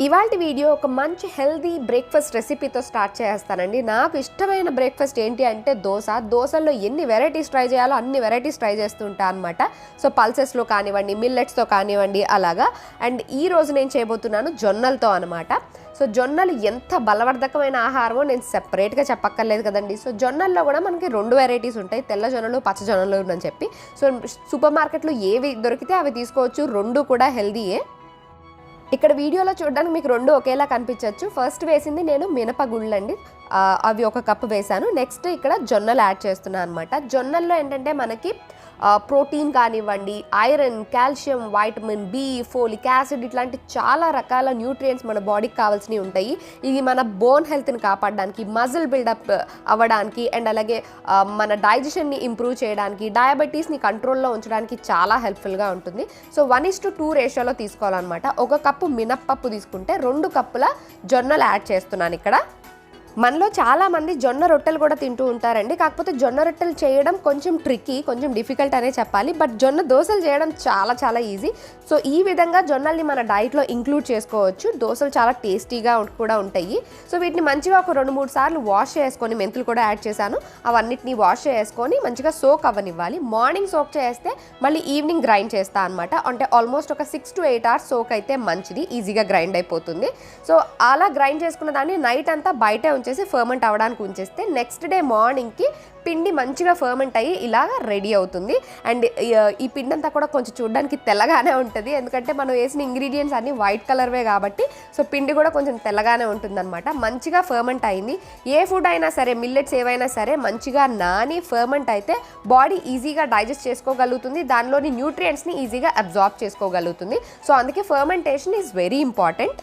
ఇవాళ వీడియో ఒక మంచి హెల్దీ బ్రేక్ఫాస్ట్ రెసిపీతో స్టార్ట్ చేస్తానండి. నాకు ఇష్టమైన బ్రేక్ఫాస్ట్ ఏంటి అంటే దోశ. దోశల్లో ఎన్ని వెరైటీస్ ట్రై చేయాలో అన్ని వెరైటీస్ ట్రై చేస్తుంటా అనమాట సో పల్సెస్లో కానివ్వండి మిల్లెట్స్తో కానివ్వండి అలాగా. అండ్ ఈ రోజు నేను చేయబోతున్నాను జొన్నలతో అనమాట సో జొన్నలు ఎంత బలవర్ధకమైన ఆహారమో నేను సెపరేట్గా చెప్పక్కర్లేదు కదండి. సో జొన్నల్లో కూడా మనకి రెండు వెరైటీస్ ఉంటాయి. తెల్ల జొన్నలు పచ్చ జొన్నలు అని చెప్పి. సో సూపర్ మార్కెట్లో ఏవి దొరికితే అవి తీసుకోవచ్చు. రెండు కూడా హెల్దీయే. ఇక్కడ వీడియోలో చూడడానికి మీకు రెండు ఒకేలా కనిపించవచ్చు ఫస్ట్ వేసింది నేను మినపగుళ్ళు అండి అవి ఒక కప్పు వేశాను. నెక్స్ట్ ఇక్కడ జొన్నలు యాడ్ చేస్తున్నాను అనమాట జొన్నల్లో ఏంటంటే మనకి ప్రోటీన్ కానివ్వండి iron calcium vitamin B folic acid ఇట్లాంటి చాలా రకాల న్యూట్రియంట్స్ మన బాడీకి కావాల్సినవి ఉంటాయి. ఇది మన బోన్ హెల్త్ని కాపాడడానికి మజిల్ బిల్డప్ అవ్వడానికి అండ్ అలాగే మన డైజెషన్ని ఇంప్రూవ్ చేయడానికి డయాబెటీస్ని కంట్రోల్లో ఉంచడానికి చాలా హెల్ప్ఫుల్గా ఉంటుంది. So one is to two రేషియోలో తీసుకోవాలన్నమాట. ఒక కప్పు మినప్పప్పు తీసుకుంటే రెండు కప్పుల జొన్నలు యాడ్ చేస్తున్నాను ఇక్కడ. మనలో చాలామంది జొన్న రొట్టెలు కూడా తింటూ ఉంటారండి. కాకపోతే జొన్న రొట్టెలు చేయడం కొంచెం ట్రిక్కీ కొంచెం డిఫికల్ట్ అనే చెప్పాలి. బట్ జొన్న దోశలు చేయడం చాలా చాలా ఈజీ సో ఈ విధంగా జొన్నల్ని మన డైట్లో ఇంక్లూడ్ చేసుకోవచ్చు. దోశలు చాలా టేస్టీగా కూడా ఉంటాయి. సో వీటిని మంచిగా ఒక రెండు మూడు సార్లు వాష్ చేసుకొని మెంతులు కూడా యాడ్ చేశాను. అవన్నిటిని వాష్ చేసుకొని మంచిగా సోక్ అవ్వనివ్వాలి. మార్నింగ్ సోక్ చేస్తే మళ్ళీ ఈవినింగ్ గ్రైండ్ చేస్తా అనమాట అంటే ఆల్మోస్ట్ ఒక six to eight hours soak అయితే మంచిది. ఈజీగా గ్రైండ్ అయిపోతుంది. సో అలా గ్రైండ్ చేసుకున్న దాన్ని నైట్ అంతా బయటే వచ్చేసి ఫర్మెంట్ అవ్వడానికి ఉంచేస్తే నెక్స్ట్ డే మార్నింగ్కి పిండి మంచిగా ఫర్మెంట్ అయ్యి ఇలాగా రెడీ అవుతుంది. అండ్ ఈ పిండి అంతా కూడా కొంచెం చూడడానికి తెల్లగానే ఉంటుంది. ఎందుకంటే మనం వేసిన ఇంగ్రీడియంట్స్ అన్నీ వైట్ కలర్వే కాబట్టి సో పిండి కూడా కొంచెం తెల్లగానే ఉంటుందన్నమాట. మంచిగా ఫర్మెంట్ అయింది. ఏ ఫుడ్ అయినా సరే మిల్లెట్స్ ఏవైనా సరే మంచిగా నాని ఫర్మెంట్ అయితే బాడీ ఈజీగా డైజెస్ట్ చేసుకోగలుగుతుంది. దానిలోని న్యూట్రియంట్స్ని ఈజీగా అబ్జార్బ్ చేసుకోగలుగుతుంది. సో అందుకే ఫర్మెంటేషన్ ఈజ్ వెరీ ఇంపార్టెంట్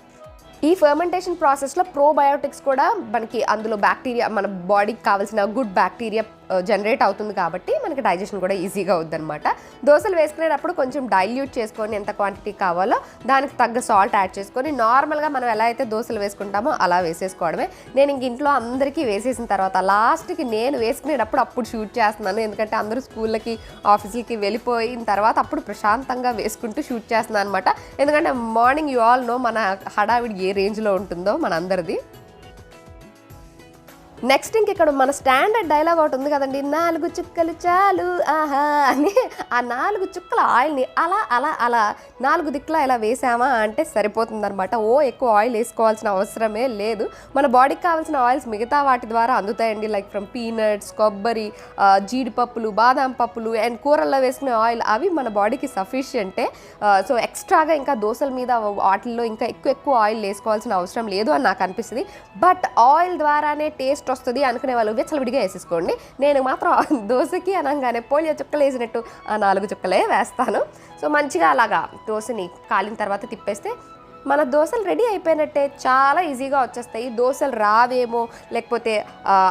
ఈ ఫర్మెంటేషన్ ప్రాసెస్లో ప్రోబయోటిక్స్ కూడా మనకి అందులో బ్యాక్టీరియా మన బాడీకి కావాల్సిన గుడ్ బ్యాక్టీరియా జనరేట్ అవుతుంది కాబట్టి మనకి డైజెషన్ కూడా ఈజీగా అవుద్దనమాట దోశలు వేసుకునేటప్పుడు కొంచెం డైల్యూట్ చేసుకొని ఎంత క్వాంటిటీ కావాలో దానికి తగ్గ సాల్ట్ యాడ్ చేసుకొని నార్మల్గా మనం ఎలా అయితే దోశలు వేసుకుంటామో అలా వేసేసుకోవడమే. నేను ఇంక ఇంట్లో అందరికీ వేసేసిన తర్వాత లాస్ట్కి నేను వేసుకునేటప్పుడు అప్పుడు షూట్ చేస్తున్నాను. ఎందుకంటే అందరూ స్కూళ్ళకి ఆఫీసులకి వెళ్ళిపోయిన తర్వాత అప్పుడు ప్రశాంతంగా వేసుకుంటూ షూట్ చేస్తున్నాను అనమాట ఎందుకంటే మార్నింగ్ యు ఆల్ నో మన హడావిడి ఏ రేంజ్లో ఉంటుందో మన అందరిది నెక్స్ట్ ఇంక ఇక్కడ మన స్టాండర్డ్ డైలాగ్ ఒకటి ఉంది కదండి. నాలుగు చుక్కలు చాలు ఆహా అని ఆ నాలుగు చుక్కల ఆయిల్ని అలా అలా అలా నాలుగు దిక్కులా ఇలా వేసామా అంటే సరిపోతుందనమాట ఓ ఎక్కువ ఆయిల్ వేసుకోవాల్సిన అవసరమే లేదు. మన బాడీకి కావాల్సిన ఆయిల్స్ మిగతా వాటి ద్వారా అందుతాయండి. లైక్ ఫ్రమ్ పీనట్స్ కొబ్బరి జీడిపప్పులు బాదం పప్పులు అండ్ కూరల్లో వేసుకునే ఆయిల్ అవి మన బాడీకి సఫిషియంటే సో ఎక్స్ట్రాగా ఇంకా దోశల మీద వాటిల్లో ఇంకా ఎక్కువ ఎక్కువ ఆయిల్ వేసుకోవాల్సిన అవసరం లేదు అని నాకు అనిపిస్తుంది. బట్ ఆయిల్ ద్వారానే టేస్ట్ వస్తుంది అనుకునే వాళ్ళు విచ్చలవిడిగా వేసేసుకోండి. నేను మాత్రం దోశకి అనగానే పోలియో చుక్కలు వేసినట్టు ఆ నాలుగు చుక్కలే వేస్తాను. సో మంచిగా అలాగా దోశని కాలిన తర్వాత తిప్పేస్తే మన దోశలు రెడీ అయిపోయినట్టే చాలా ఈజీగా వచ్చేస్తాయి. దోశలు రావేమో లేకపోతే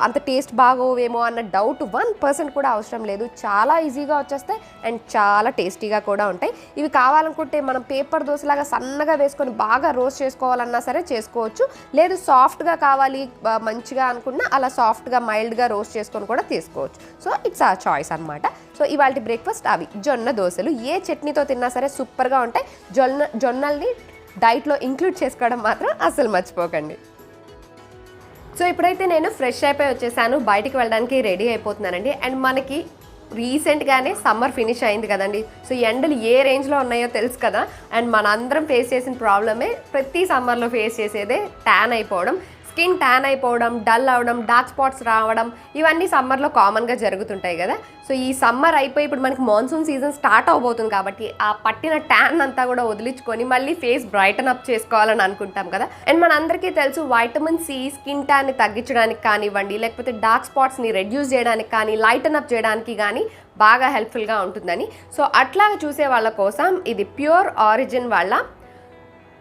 అంత టేస్ట్ బాగోవేమో అన్న డౌట్ వన్ పర్సెంట్ కూడా అవసరం లేదు. చాలా ఈజీగా వచ్చేస్తాయి అండ్ చాలా టేస్టీగా కూడా ఉంటాయి. ఇవి కావాలనుకుంటే మనం పేపర్ దోశలాగా సన్నగా వేసుకొని బాగా రోస్ట్ చేసుకోవాలన్నా సరే చేసుకోవచ్చు. లేదు సాఫ్ట్గా కావాలి మంచిగా అనుకున్నా అలా సాఫ్ట్గా మైల్డ్గా రోస్ట్ చేసుకొని కూడా తీసుకోవచ్చు. సో ఇట్స్ ఆ చాయిస్ అనమాట సో ఇవాళ బ్రేక్ఫాస్ట్ అవి. జొన్న దోశలు ఏ చట్నీతో తిన్నా సరే సూపర్గా ఉంటాయి. జొన్న జొన్నల్ని డైట్లో ఇంక్లూడ్ చేసుకోవడం మాత్రం అస్సలు మర్చిపోకండి. సో ఇప్పుడైతే నేను ఫ్రెష్ అయిపోయి వచ్చేసాను. బయటికి వెళ్ళడానికి రెడీ అయిపోతున్నానండి. అండ్ మనకి రీసెంట్గానే సమ్మర్ ఫినిష్ అయింది కదండి. సో ఎండలు ఏ రేంజ్లో ఉన్నాయో తెలుసు కదా. అండ్ మనందరం ఫేస్ చేసిన ప్రాబ్లమే ప్రతి సమ్మర్లో ఫేస్ చేసేదే ట్యాన్ అయిపోవడం. స్కిన్ ట్యాన్ అయిపోవడం డల్ అవడం డార్క్ స్పాట్స్ రావడం ఇవన్నీ సమ్మర్లో కామన్గా జరుగుతుంటాయి కదా. సో ఈ సమ్మర్ అయిపోయి ఇప్పుడు మనకి మాన్సూన్ సీజన్ స్టార్ట్ అవబోతుంది కాబట్టి ఆ పట్టిన ట్యాన్ అంతా కూడా వదిలించుకొని మళ్ళీ ఫేస్ బ్రైటన్ అప్ చేసుకోవాలని అనుకుంటాం కదా. అండ్ మనందరికీ తెలుసు వైటమిన్ సి స్కిన్ ట్యాన్ని తగ్గించడానికి కానివ్వండి లేకపోతే డార్క్ స్పాట్స్ని రెడ్యూస్ చేయడానికి కానీ లైటన్ అప్ చేయడానికి కానీ బాగా హెల్ప్ఫుల్గా ఉంటుందని. సో అట్లాగా చూసే వాళ్ళ కోసం ఇది ప్యూర్ ఆరిజిన్ వాళ్ళ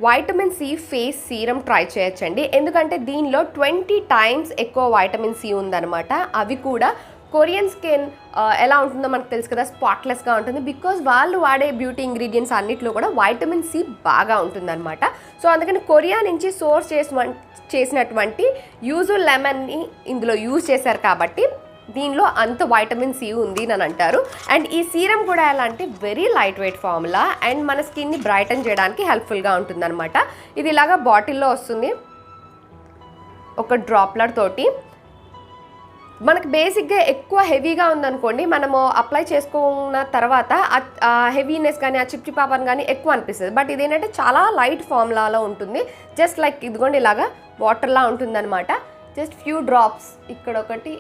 vitamin C face serum try చేయొచ్చండి. ఎందుకంటే దీనిలో ట్వంటీ టైమ్స్ ఎక్కువ వైటమిన్ సి ఉందన్నమాట. అవి కూడా కొరియన్ స్కిన్ ఎలా ఉంటుందో మనకు తెలుసు కదా స్పాట్లెస్గా ఉంటుంది. బికాజ్ వాళ్ళు వాడే బ్యూటీ ఇంగ్రీడియంట్స్ అన్నిట్లో కూడా వైటమిన్ సి బాగా ఉంటుందన్నమాట. సో అందుకని కొరియా నుంచి సోర్స్ చేసిన చేసినటువంటి యూజుల్ లెమన్ని ఇందులో యూజ్ చేశారు కాబట్టి దీనిలో అంత వైటమిన్ సి ఉంది అని అంటారు. అండ్ ఈ సీరం కూడా ఎలా అంటే very light weight formula and మన స్కిన్ని బ్రైటన్ చేయడానికి హెల్ప్ఫుల్గా ఉంటుందన్నమాట. ఇది ఇలాగా బాటిల్లో వస్తుంది. ఒక డ్రాప్లర్ తోటి. మనకు బేసిక్గా ఎక్కువ హెవీగా ఉందనుకోండి మనము అప్లై చేసుకున్న తర్వాత ఆ హెవీనెస్ కానీ ఆ చిప్చి చిపాపన్ కానీ ఎక్కువ అనిపిస్తుంది. బట్ ఇదేంటంటే చాలా లైట్ ఫార్ములాలో ఉంటుంది. జస్ట్ లైక్ ఇదిగోండి ఇలాగా వాటర్లా ఉంటుందన్నమాట. జస్ట్ ఫ్యూ డ్రాప్స్ ఇక్కడ ఒకటి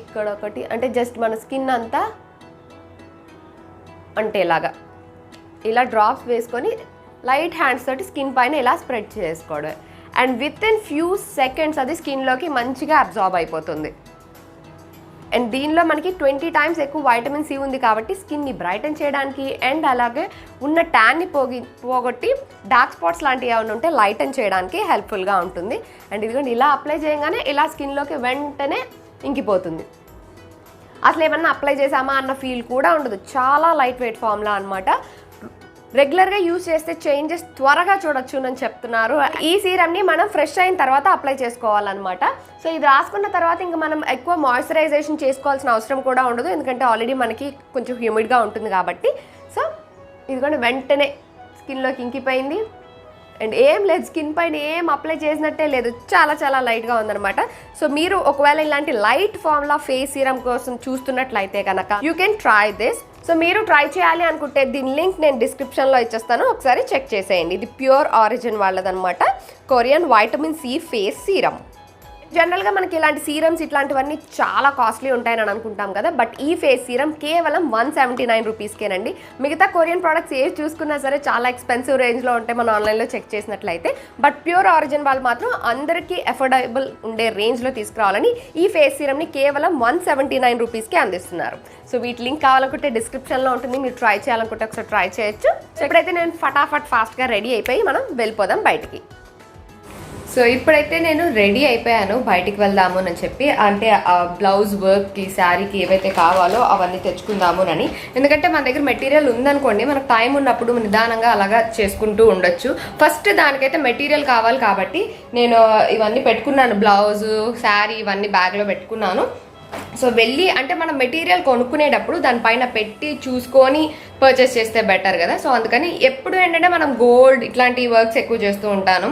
ఇక్కడ ఒకటి అంటే జస్ట్ మన స్కిన్ అంతా అంటే ఇలాగా ఇలా డ్రాప్స్ వేసుకొని లైట్ హ్యాండ్స్ తోటి స్కిన్ పైన ఇలా స్ప్రెడ్ చేసుకోవడం. And within few seconds అది స్కిన్లోకి మంచిగా అబ్జార్బ్ అయిపోతుంది. అండ్ దీనిలో మనకి ట్వంటీ టైమ్స్ ఎక్కువ వైటమిన్ సి ఉంది కాబట్టి స్కిన్ని బ్రైటన్ చేయడానికి అండ్ అలాగే ఉన్న ట్యాన్ని పోగి పోగొట్టి డార్క్ స్పాట్స్ లాంటివి ఏమైనా ఉంటే లైటన్ చేయడానికి హెల్ప్ఫుల్గా ఉంటుంది. అండ్ ఇదిగోండి ఇలా అప్లై చేయగానే ఇలా స్కిన్లోకి వెంటనే ఇంకిపోతుంది. అసలు ఏమన్నా అప్లై చేసామా అన్న ఫీల్ కూడా ఉండదు. చాలా లైట్ వెయిట్ ఫామ్లా అనమాట రెగ్యులర్గా యూజ్ చేస్తే చేంజెస్ త్వరగా చూడొచ్చు అని చెప్తున్నారు. ఈ సీరమ్ని మనం ఫ్రెష్ అయిన తర్వాత అప్లై చేసుకోవాలన్నమాట. సో ఇది రాసుకున్న తర్వాత ఇంకా మనం ఎక్కువ మాయిశ్చరైజేషన్ చేసుకోవాల్సిన అవసరం కూడా ఉండదు. ఎందుకంటే ఆల్రెడీ మనకి కొంచెం హ్యూమిడ్గా ఉంటుంది కాబట్టి. సో ఇదిగోండి వెంటనే స్కిన్లోకి ఇంకిపోయింది. అండ్ ఏం లేదు స్కిన్ పైన ఏం అప్లై చేసినట్టే లేదు. చాలా చాలా లైట్గా ఉందన్నమాట. సో మీరు ఒకవేళ ఇలాంటి లైట్ ఫార్ములా ఫేస్ సీరం కోసం చూస్తున్నట్లయితే కనుక you can try this so మీరు ట్రై చేయాలి అనుకుంటే దీని లింక్ నేను డిస్క్రిప్షన్లో ఇచ్చేస్తాను. ఒకసారి చెక్ చేసేయండి. ఇది pure origin వాళ్ళదనమాట Korean vitamin C face serum జనరల్గా మనకి ఇలాంటి సీరమ్స్ ఇట్లాంటివన్నీ చాలా కాస్ట్లీ ఉంటాయని అనుకుంటాం కదా. బట్ ఈ ఫేస్ సీరం కేవలం వన్ సెవెంటీ నైన్ రూపీస్కేనండి మిగతా కొరియన్ ప్రోడక్ట్స్ ఏవి చూసుకున్నా సరే చాలా ఎక్స్పెన్సివ్ రేంజ్లో ఉంటాయి. మనం ఆన్లైన్లో చెక్ చేసినట్లయితే. బట్ ప్యూర్ ఆరిజిన్ వాళ్ళు మాత్రం అందరికీ అఫోర్డబుల్ ఉండే రేంజ్లో తీసుకురావాలని ఈ ఫేస్ సీరమ్ని కేవలం వన్ సెవెంటీ నైన్ రూపీస్కే అందిస్తున్నారు. సో వీటి లింక్ కావాలనుకుంటే డిస్క్రిప్షన్లో ఉంటుంది. మీరు ట్రై చేయాలనుకుంటే ఒకసారి ట్రై చేయొచ్చు. సో ఇప్పుడైతే నేను ఫటాఫట్ ఫాస్ట్గా రెడీ అయిపోయి మనం వెళ్ళిపోదాం బయటికి. సో ఇప్పుడైతే నేను రెడీ అయిపోయాను బయటికి వెళ్దాము అని చెప్పి. అంటే ఆ బ్లౌజ్ వర్క్కి శారీకి ఏవైతే కావాలో అవన్నీ తెచ్చుకుందాము అని ఎందుకంటే మన దగ్గర మెటీరియల్ ఉందనుకోండి మనకు టైం ఉన్నప్పుడు నిదానంగా అలాగా చేసుకుంటూ ఉండొచ్చు. ఫస్ట్ దానికైతే మెటీరియల్ కావాలి కాబట్టి నేను ఇవన్నీ పెట్టుకున్నాను బ్లౌజ్ శారీ ఇవన్నీ బ్యాగ్లో పెట్టుకున్నాను. సో వెళ్ళి అంటే మనం మెటీరియల్ కొనుక్కునేటప్పుడు దానిపైన పెట్టి చూసుకొని పర్చేస్ చేస్తే బెటర్ కదా. సో అందుకని ఎప్పుడు ఏంటంటే మనం గోల్డ్ ఇట్లాంటి వర్క్స్ ఎక్కువ చేస్తూ ఉంటాను.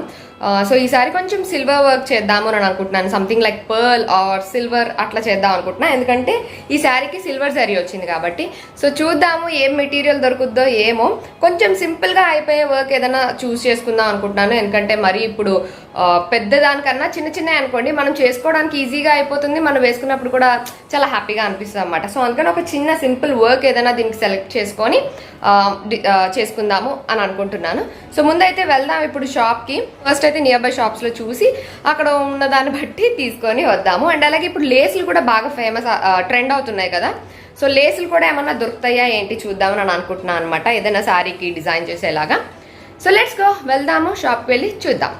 సో ఈసారి కొంచెం సిల్వర్ వర్క్ చేద్దాము అని అనుకుంటున్నాను. Something like pearl or silver అట్లా చేద్దాం అనుకుంటున్నాను ఎందుకంటే ఈ శారీకి సిల్వర్ జరీ వచ్చింది కాబట్టి. సో చూద్దాము ఏం మెటీరియల్ దొరుకుద్దో ఏమో. కొంచెం సింపుల్గా అయిపోయే వర్క్ ఏదైనా చూస్ చేసుకుందాం అనుకుంటున్నాను. ఎందుకంటే మరి ఇప్పుడు పెద్ద దానికన్నా చిన్న చిన్న అనుకోండి మనం చేసుకోవడానికి ఈజీగా అయిపోతుంది. మనం వేసుకున్నప్పుడు కూడా చాలా హ్యాపీగా అనిపిస్తుంది అనమాట సో అందుకని ఒక చిన్న సింపుల్ వర్క్ ఏదైనా దీనికి సెలెక్ట్ చేసుకొని చేసుకుందాము అని అనుకుంటున్నాను. సో ముందైతే వెళ్దాం ఇప్పుడు షాప్కి ఫస్ట్ అయితే నియర్ బై షాప్స్లో చూసి అక్కడ ఉన్న దాన్ని బట్టి తీసుకొని వద్దాము. అండ్ అలాగే ఇప్పుడు లేసులు కూడా బాగా ఫేమస్ ట్రెండ్ అవుతున్నాయి కదా. సో లేసులు కూడా ఏమన్నా దొరుకుతాయా ఏంటి చూద్దామని అని అనుకుంటున్నాను అనమాట ఏదైనా శారీకి డిజైన్ చేసేలాగా. సో లెట్స్ గో వెళ్దాము షాప్కి వెళ్ళి చూద్దాం.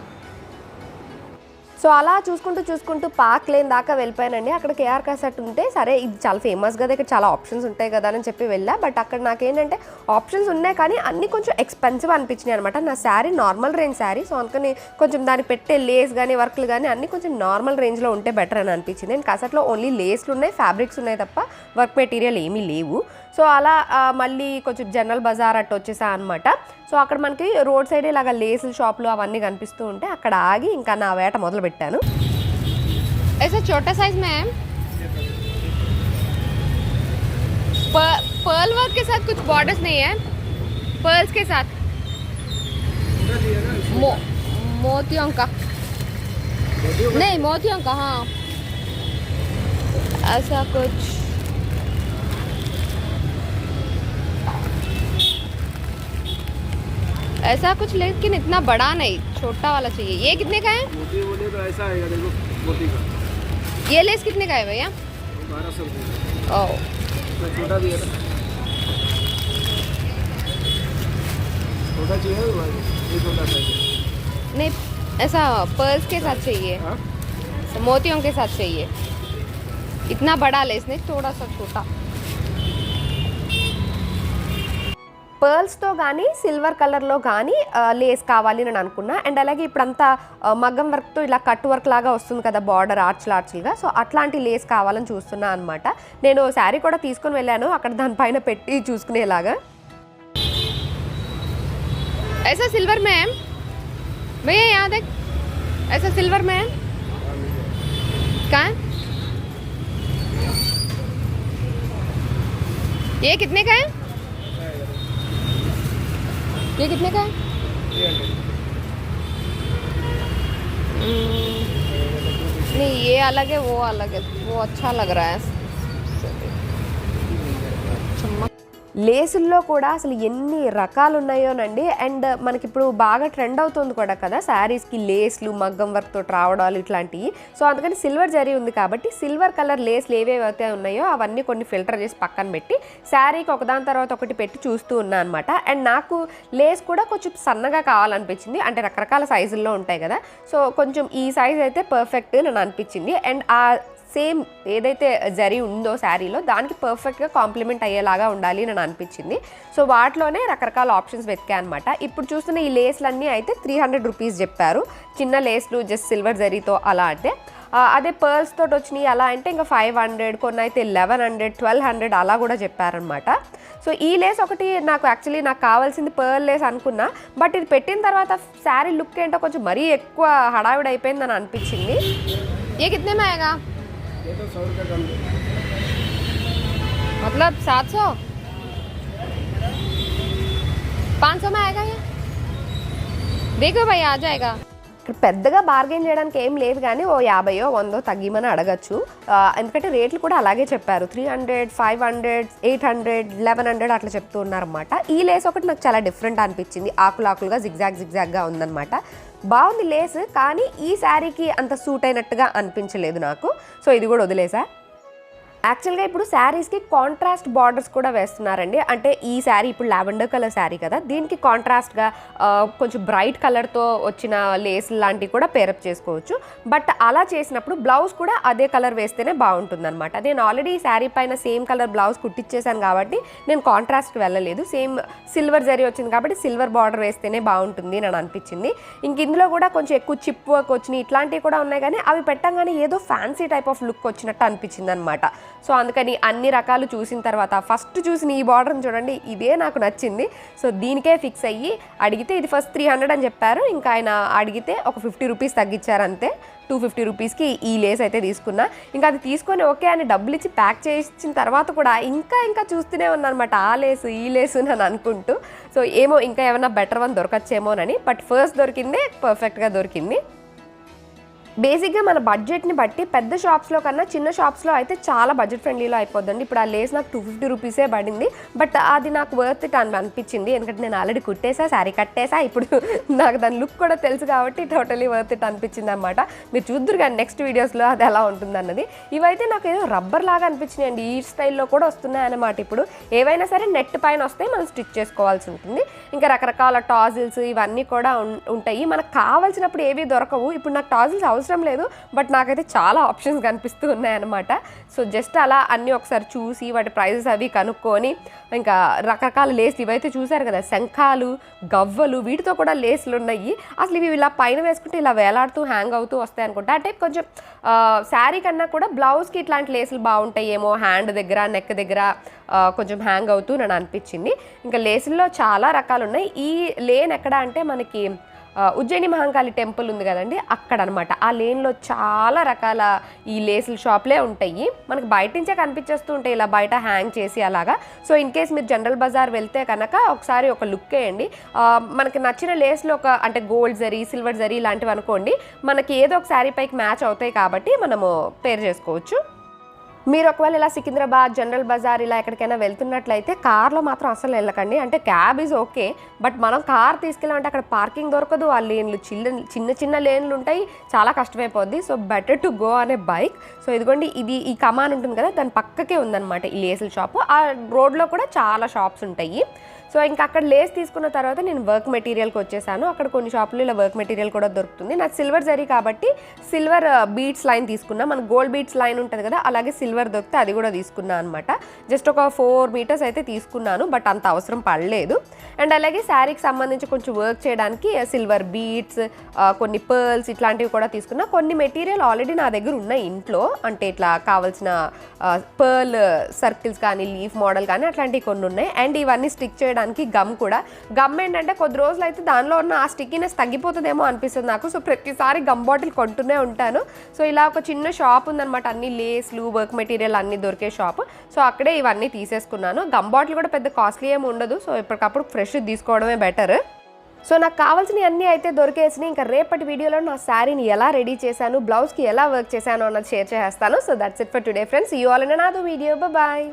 సో అలా చూసుకుంటూ చూసుకుంటూ పార్క్ లేని దాకా వెళ్ళిపోయానండి. అక్కడ కేఆర్ కాసెట్ ఉంటే సరే ఇది చాలా ఫేమస్ కదా ఇక్కడ చాలా ఆప్షన్స్ ఉంటాయి కదా అని చెప్పి వెళ్ళా. బట్ అక్కడ నాకేంటంటే ఆప్షన్స్ ఉన్నాయి కానీ అన్నీ కొంచెం ఎక్స్పెన్సివ్ అనిపించినాయి అనమాట నా sari normal range sari so అందుకని కొంచెం దానికి పెట్టే లేస్ కానీ వర్క్లు కానీ అన్నీ కొంచెం నార్మల్ రేంజ్లో ఉంటే బెటర్ అని అనిపించింది. నేను కాసెట్లో ఓన్లీ లేస్లు ఉన్నాయి ఫ్యాబ్రిక్స్ ఉన్నాయి తప్ప వర్క్ మెటీరియల్ ఏమీ లేవు. సో అలా మళ్ళీ కొంచెం జనరల్ బజార్ అట్టు వచ్చేసా అనమాట సో అక్కడ మనకి రోడ్ సైడ్ ఇలాగ లేసుల షాపులు అవన్నీ కనిపిస్తూ ఉంటే అక్కడ ఆగి ఇంకా నా వేట మొదలు పెట్టాను ऐसा छोटा साइज में है प- पर्ल वर्क के साथ कुछ बॉर्डर्स नहीं है पर्ल्स के साथ मो, मोतियों का नहीं मोतियों का हाँ ऐसा कुछ ऐसा कुछ लेकिन इतना बड़ा नहीं छोटा वाला चाहिए। ये कितने का है? मोती बोले तो ऐसा आएगा देखो मोती का। ये लेस कितने का है भैया? बारह सौ रुपये। छोटा भी है छोटा चाहिए। नहीं ऐसा पर्स के साथ चाहिए। हाँ? मोतियों के साथ चाहिए। इतना बड़ा लेस नहीं थोड़ा सा छोटा। పర్ల్స్తో కానీ సిల్వర్ కలర్లో కానీ లేస్ కావాలి అని అనుకున్నా అండ్ అలాగే ఇప్పుడంతా ఆ, మగ్గం వర్క్తో ఇలా కట్ వర్క్ లాగా వస్తుంది కదా బార్డర్ ఆర్చ్లు ఆర్చ్లుగా సో అట్లాంటి లేస్ కావాలని చూస్తున్నా అనమాట నేను శారీ కూడా తీసుకొని వెళ్ళాను అక్కడ దానిపైన పెట్టి చూసుకునేలాగా ऐसा सिल्वर में है भैया यहाँ देख ऐसा सिल्वर में है कहाँ है? ये कितने का है ये कितने का है? हम्म, नहीं ये अलग है वो अलग है। वो अच्छा लग रहा है। లేసుల్లో కూడా అసలు ఎన్ని రకాలు ఉన్నాయోనండి అండ్ మనకి ఇప్పుడు బాగా ట్రెండ్ అవుతుంది కూడా కదా శారీస్కి లేస్లు మగ్గం వర్క్తో రావడాలు ఇట్లాంటివి సో అందుకని సిల్వర్ జరీ ఉంది కాబట్టి సిల్వర్ కలర్ లేస్లు ఏవేవైతే ఉన్నాయో అవన్నీ కొన్ని ఫిల్టర్ చేసి పక్కన పెట్టి శారీకి ఒకదాని తర్వాత ఒకటి పెట్టి చూస్తూ ఉన్నా అనమాట అండ్ నాకు లేస్ కూడా కొంచెం సన్నగా కావాలనిపించింది. అంటే రకరకాల సైజుల్లో ఉంటాయి కదా. సో కొంచెం ఈ సైజ్ అయితే పర్ఫెక్ట్ నన్ను అనిపించింది. అండ్ ఆ సేమ్ ఏదైతే జరి ఉందో శారీలో దానికి పర్ఫెక్ట్గా కాంప్లిమెంట్ అయ్యేలాగా ఉండాలి అని అనిపించింది. సో వాటిలోనే రకరకాల ఆప్షన్స్ వెతికాయి అనమాట ఇప్పుడు చూస్తున్న ఈ లేస్లన్నీ అయితే త్రీ హండ్రెడ్ రూపీస్ చెప్పారు. చిన్న లేస్లు జస్ట్ సిల్వర్ జరీతో అలా అంటే. అదే పర్ల్స్ తోటి వచ్చినాయి అలా అంటే ఇంకా ఫైవ్ హండ్రెడ్ కొన్ని అయితే లెవెన్ హండ్రెడ్ ట్వెల్వ్ హండ్రెడ్ అలా కూడా చెప్పారనమాట సో ఈ లేస్ ఒకటి నాకు యాక్చువల్లీ నాకు కావాల్సింది పర్ల్ లేస్ అనుకున్నా. బట్ ఇది పెట్టిన తర్వాత శారీ లుక్ ఏంటో కొంచెం మరీ ఎక్కువ హడావిడి అని అనిపించింది. ఏ కిత్నే మాయగా? ये तो सौ रुपये कम दे मतलब सात सौ पाँच सौ में आएगा ये देखो भाई आ जाएगा ఇక్కడ పెద్దగా బార్గెన్ చేయడానికి ఏం లేదు కానీ ఓ యాభయో వందో తగ్గిమని అడగచ్చు ఆ, ఎందుకంటే రేట్లు కూడా అలాగే చెప్పారు three hundred five hundred eight hundred eleven hundred అట్లా చెప్తూ ఉన్నారన్నమాట ఈ లేస్ ఒకటి నాకు చాలా డిఫరెంట్ అనిపించింది ఆకులు ఆకులుగా జిగ్జాగ్ జిగ్జాగ్గా ఉందన్నమాట బాగుంది లేస్ కానీ ఈ శారీకి అంత సూట్ అయినట్టుగా అనిపించలేదు నాకు. సో ఇది కూడా వదిలేసా. యాక్చువల్గా ఇప్పుడు శారీస్కి కాంట్రాస్ట్ బార్డర్స్ కూడా వేస్తున్నారండి. అంటే ఈ శారీ ఇప్పుడు లావెండర్ కలర్ శారీ కదా. దీనికి కాంట్రాస్ట్గా కొంచెం బ్రైట్ కలర్తో వచ్చిన లేస్ లాంటివి కూడా పేరప్ చేసుకోవచ్చు. బట్ అలా చేసినప్పుడు బ్లౌజ్ కూడా అదే కలర్ వేస్తేనే బాగుంటుంది అనమాట నేను ఆల్రెడీ ఈ శారీ పైన సేమ్ కలర్ బ్లౌజ్ కుట్టించేసాను కాబట్టి నేను కాంట్రాస్ట్కి వెళ్ళలేదు. సేమ్ సిల్వర్ జరీ వచ్చింది కాబట్టి సిల్వర్ బార్డర్ వేస్తేనే బాగుంటుంది అని అనిపించింది. ఇంక ఇందులో కూడా కొంచెం ఎక్కువ చిప్ వర్క్ వచ్చినాయి ఇట్లాంటివి కూడా ఉన్నాయి. కానీ అవి పెట్టంగానే ఏదో ఫ్యాన్సీ టైప్ ఆఫ్ లుక్ వచ్చినట్టు అనిపించింది అనమాట సో అందుకని అన్ని రకాలు చూసిన తర్వాత ఫస్ట్ చూసిన ఈ బార్డర్ని చూడండి ఇదే నాకు నచ్చింది. సో దీనికే ఫిక్స్ అయ్యి అడిగితే ఇది ఫస్ట్ త్రీ హండ్రెడ్ అని చెప్పారు. ఇంకా ఆయన అడిగితే ఒక ఫిఫ్టీ రూపీస్ తగ్గించారు అంతే. టూ ఫిఫ్టీ రూపీస్కి ఈ లేస్ అయితే తీసుకున్నా. ఇంకా అది తీసుకొని ఓకే అని డబ్బులు ఇచ్చి ప్యాక్ చేసిన తర్వాత కూడా ఇంకా ఇంకా చూస్తూనే ఉన్నానమాట ఆ లేసు ఈ లేసు అని అనుకుంటూ. సో ఏమో ఇంకా ఏమైనా బెటర్ వన్ దొరకచ్చేమోనని. బట్ ఫస్ట్ దొరికిందే పర్ఫెక్ట్గా దొరికింది. బేసిక్గా మన బడ్జెట్ని బట్టి పెద్ద షాప్స్లో కన్నా చిన్న షాప్స్లో అయితే చాలా బడ్జెట్ ఫ్రెండ్లీలో అయిపోద్దండి. ఇప్పుడు ఆ లేస్ నాకు టూ ఫిఫ్టీ రూపీసే పడింది. బట్ అది నాకు వర్త్ ఇట్ అని అనిపించింది. ఎందుకంటే నేను ఆల్రెడీ కుట్టేసా శారీ కట్టేసా. ఇప్పుడు నాకు దాని లుక్ కూడా తెలుసు కాబట్టి టోటలీ వర్త్ ఇట్ అనిపించింది అనమాట మీరు చూద్దరు కానీ నెక్స్ట్ వీడియోస్లో అది ఎలా ఉంటుందన్నది. ఇవైతే నాకు ఏదో రబ్బర్ లాగా అనిపించినాయండి. ఈ స్టైల్లో కూడా వస్తున్నాయి అన్నమాట ఇప్పుడు. ఏవైనా సరే నెట్ పైన వస్తే మనం స్టిచ్ చేసుకోవాల్సి ఉంటుంది. ఇంకా రకరకాల టాజిల్స్ ఇవన్నీ కూడా ఉంటాయి. మనకు కావాల్సినప్పుడు ఏవి దొరకవు. ఇప్పుడు నాకు టాజిల్స్ అవసరం అవసరం లేదు బట్ నాకైతే చాలా ఆప్షన్స్ కనిపిస్తూ ఉన్నాయన్నమాట సో జస్ట్ అలా అన్నీ ఒకసారి చూసి వాటి ప్రైజెస్ అవి కనుక్కొని ఇంకా రకరకాల లేస్లు ఇవైతే చూసారు కదా శంఖాలు గవ్వలు వీటితో కూడా లేస్లు ఉన్నాయి. అసలు ఇవి ఇలా పైన వేసుకుంటే ఇలా వేలాడుతూ హ్యాంగ్ అవుతూ వస్తాయి అనుకుంటా. అంటే కొంచెం శారీ కన్నా కూడా బ్లౌజ్కి ఇట్లాంటి లేసులు బాగుంటాయేమో హ్యాండ్ దగ్గర నెక్ దగ్గర కొంచెం హ్యాంగ్ అవుతూ నన్ను అనిపించింది. ఇంకా లేసుల్లో చాలా రకాలు ఉన్నాయి. ఈ లేన్ ఎక్కడ అంటే మనకి ఉజ్జయిని మహంకాళి టెంపుల్ ఉంది కదండి అక్కడ అనమాట ఆ లేన్లో చాలా రకాల ఈ లేసుల షాప్లే ఉంటాయి. మనకు బయట నుంచే కనిపించేస్తూ ఉంటాయి ఇలా బయట హ్యాంగ్ చేసి అలాగా. సో ఇన్ కేస్ మీరు జనరల్ బజార్ వెళ్తే కనుక ఒకసారి ఒక లుక్ వేయండి. మనకి నచ్చిన లేస్లో ఒక అంటే గోల్డ్ జరీ సిల్వర్ జరీ ఇలాంటివి అనుకోండి. మనకి ఏదో ఒక శారీ పైకి మ్యాచ్ అవుతాయి కాబట్టి మనము పేర్ చేసుకోవచ్చు. మీరు ఒకవేళ ఇలా సికింద్రాబాద్ జనరల్ బజార్ ఇలా ఎక్కడికైనా వెళ్తున్నట్లయితే కార్లో మాత్రం అసలు వెళ్ళకండి. అంటే క్యాబ్ ఈజ్ ఓకే బట్ మనం కార్ తీసుకెళ్ళామంటే అక్కడ పార్కింగ్ దొరకదు. ఆ లేన్లు చిన్న చిన్న చిన్న లేన్లు ఉంటాయి చాలా కష్టమైపోద్ది. సో బెటర్ టు గో అనే బైక్. సో ఇదిగోండి ఇది ఈ కమాన్ ఉంటుంది కదా దాని పక్కకే ఉందన్నమాట ఈ లేసుల షాపు. ఆ రోడ్లో కూడా చాలా షాప్స్ ఉంటాయి. సో ఇంకా అక్కడ లేస్ తీసుకున్న తర్వాత నేను వర్క్ మెటీరియల్కి వచ్చేసాను. అక్కడ కొన్ని షాపులు ఇలా వర్క్ మెటీరియల్ కూడా దొరుకుతుంది. నాకు సిల్వర్ జరీ కాబట్టి సిల్వర్ బీట్స్ లైన్ తీసుకున్నా. మన గోల్డ్ బీట్స్ లైన్ ఉంటుంది కదా అలాగే సిల్వర్ దొరికితే అది కూడా తీసుకున్నా అనమాట జస్ట్ ఒక ఫోర్ మీటర్స్ అయితే తీసుకున్నాను బట్ అంత అవసరం పడలేదు. అండ్ అలాగే శారీకి సంబంధించి కొంచెం వర్క్ చేయడానికి సిల్వర్ బీట్స్ కొన్ని పర్ల్స్ ఇట్లాంటివి కూడా తీసుకున్నా. కొన్ని మెటీరియల్ ఆల్రెడీ నా దగ్గర ఉన్నాయి ఇంట్లో. అంటే ఇట్లా కావాల్సిన పర్ల్ సర్కిల్స్ కానీ లీఫ్ మోడల్ కానీ అట్లాంటివి కొన్ని ఉన్నాయి. అండ్ ఇవన్నీ స్టిక్ చేయడానికి గమ్ కూడా. గమ్ ఏంటంటే కొద్ది రోజులు అయితే దానిలో ఉన్న ఆ స్టిక్కినెస్ తగ్గిపోతుందేమో అనిపిస్తుంది నాకు. సో ప్రతిసారి గమ్ బాటిల్ కొంటూనే ఉంటాను. సో ఇలా ఒక చిన్న షాప్ ఉందన్నమాట. అన్ని లేస్లు వర్క్ మెటీరియల్ అన్ని దొరికే షాప్. సో అక్కడే ఇవన్నీ తీసేసుకున్నాను. గమ్ బాటిల్ కూడా పెద్ద కాస్ట్లీ ఏమి ఉండదు. సో ఎప్పటికప్పుడు ఫ్రెష్ తీసుకోవడమే బెటర్. సో నాకు కావాల్సినవి అన్నీ అయితే దొరికేసినాయి. ఇంకా రేపటి వీడియోలో నా శారీని ఎలా రెడీ చేశాను బ్లౌజ్కి ఎలా వర్క్ చేశాను అన్నది షేర్ చేస్తాను. So that's it for today friends you all నాదో వీడియో బాయ్